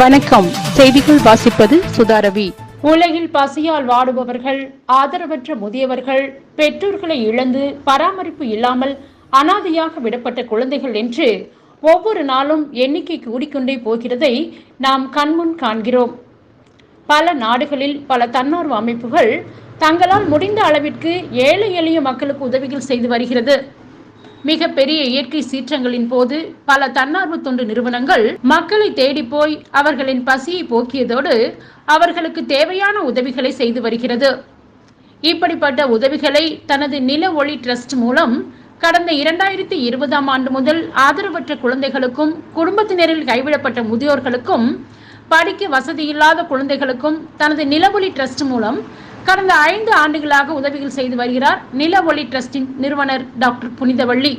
வணக்கம். செய்திகள் வாசிப்பது சுதாரவி உலகில் பசியால் வாடுபவர்கள் ஆதரவற்ற முதியவர்கள் பெற்றோர்களை இழந்து பராமரிப்பு இல்லாமல் அனாதையாக விடப்பட்ட குழந்தைகள் என்று ஒவ்வொரு நாளும் எண்ணிக்கை கூடிக்கொண்டே போகிறதை நாம் கண்முன் காண்கிறோம். பல நாடுகளில் பல தன்னார்வ அமைப்புகள் தங்களால் முடிந்த அளவிற்கு ஏழை எளிய மக்களுக்கு உதவிகள் செய்து வருகிறது. மிக பெரிய இயற்கை சீற்றங்களின் போது பல தன்னார்வ தொண்டு நிறுவனங்கள் மக்களை தேடி போய் அவர்களின் பசியை போக்கியதோடு அவர்களுக்கு தேவையான உதவிகளை செய்து வருகிறது. இப்படிப்பட்ட உதவிகளை தனது நில ஒளி டிரஸ்ட் மூலம் கடந்த இரண்டாயிரத்தி இருபதாம் ஆண்டு முதல் ஆதரவற்ற குழந்தைகளுக்கும் குடும்பத்தினரில் கைவிடப்பட்ட முதியோர்களுக்கும் படிக்க வசதியில்லாத குழந்தைகளுக்கும் தனது நிலவொளி டிரஸ்ட் மூலம் கடந்த ஐந்து ஆண்டுகளாக உதவிகள் செய்து வருகிறார் நில ஒளி டிரஸ்டின் நிறுவனர் டாக்டர் புனிதவள்ளி.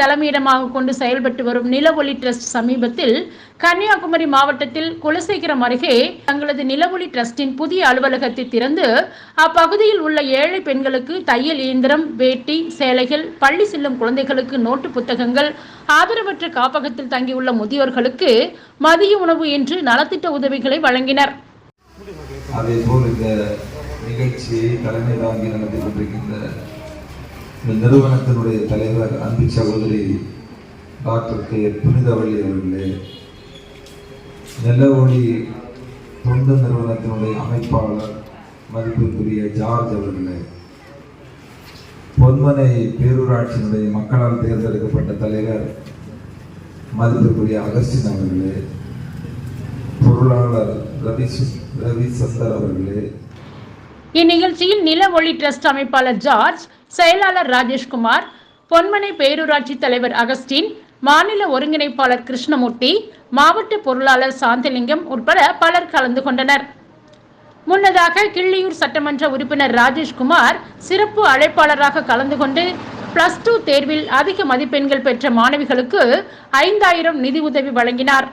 தலைமையிடமாக கொண்டு செயல்பட்டு வரும் நிலவொளி ட்ரஸ்ட் சமீபத்தில் கன்னியாகுமரி மாவட்டத்தில் குலசேகரம் அருகே தங்களது நிலவொளி ட்ரஸ்டின் புதிய அலுவலகத்தை திறந்து அப்பகுதியில் உள்ள ஏழை பெண்களுக்கு தையல் இயந்திரம் வேட்டி சேலைகள் பள்ளி செல்லும் குழந்தைகளுக்கு நோட்டு புத்தகங்கள் ஆதரவற்ற காப்பகத்தில் தங்கியுள்ள முதியோர்களுக்கு மதிய உணவு என்று நலத்திட்ட உதவிகளை வழங்கினர். அதேபோல் இந்த நிகழ்ச்சியை தலைமை தாங்கி நடத்தி கொண்டிருக்கின்ற இந்த நிறுவனத்தினுடைய தலைவர் அன்பு சகோதரி டாக்டர் கே. புனிதவள்ளி அவர்களே நில ஒளி தொண்டு நிறுவனத்தினுடைய அமைப்பாளர் மதிப்புக்குரிய ஜார்ஜ் அவர்களே பொன்மனை பேரூராட்சியினுடைய மக்களால் தேர்ந்தெடுக்கப்பட்ட தலைவர் மதிப்புக்குரிய அகஸ்டின் அவர்களே பொருளாளர் ரவி ரவிசந்தர் அவர்களே. இந்நிகழ்ச்சியில் நில ஒளி ட்ரஸ்ட் அமைப்பாளர் ஜார்ஜ் செயலாளர் ராஜேஷ்குமார் பொன்மனை பேரூராட்சி தலைவர் அகஸ்டின் மாநில ஒருங்கிணைப்பாளர் கிருஷ்ணமூர்த்தி மாவட்ட பொருளாளர் சாந்தலிங்கம் உட்பட பலர் கலந்து கொண்டனர். முன்னதாக கிள்ளியூர் சட்டமன்ற உறுப்பினர் ராஜேஷ்குமார் சிறப்பு அழைப்பாளராக கலந்து கொண்டு பிளஸ் டூ தேர்வில் அதிக மதிப்பெண்கள் பெற்ற மாணவிகளுக்கு ஐந்தாயிரம் நிதி உதவி வழங்கினார்.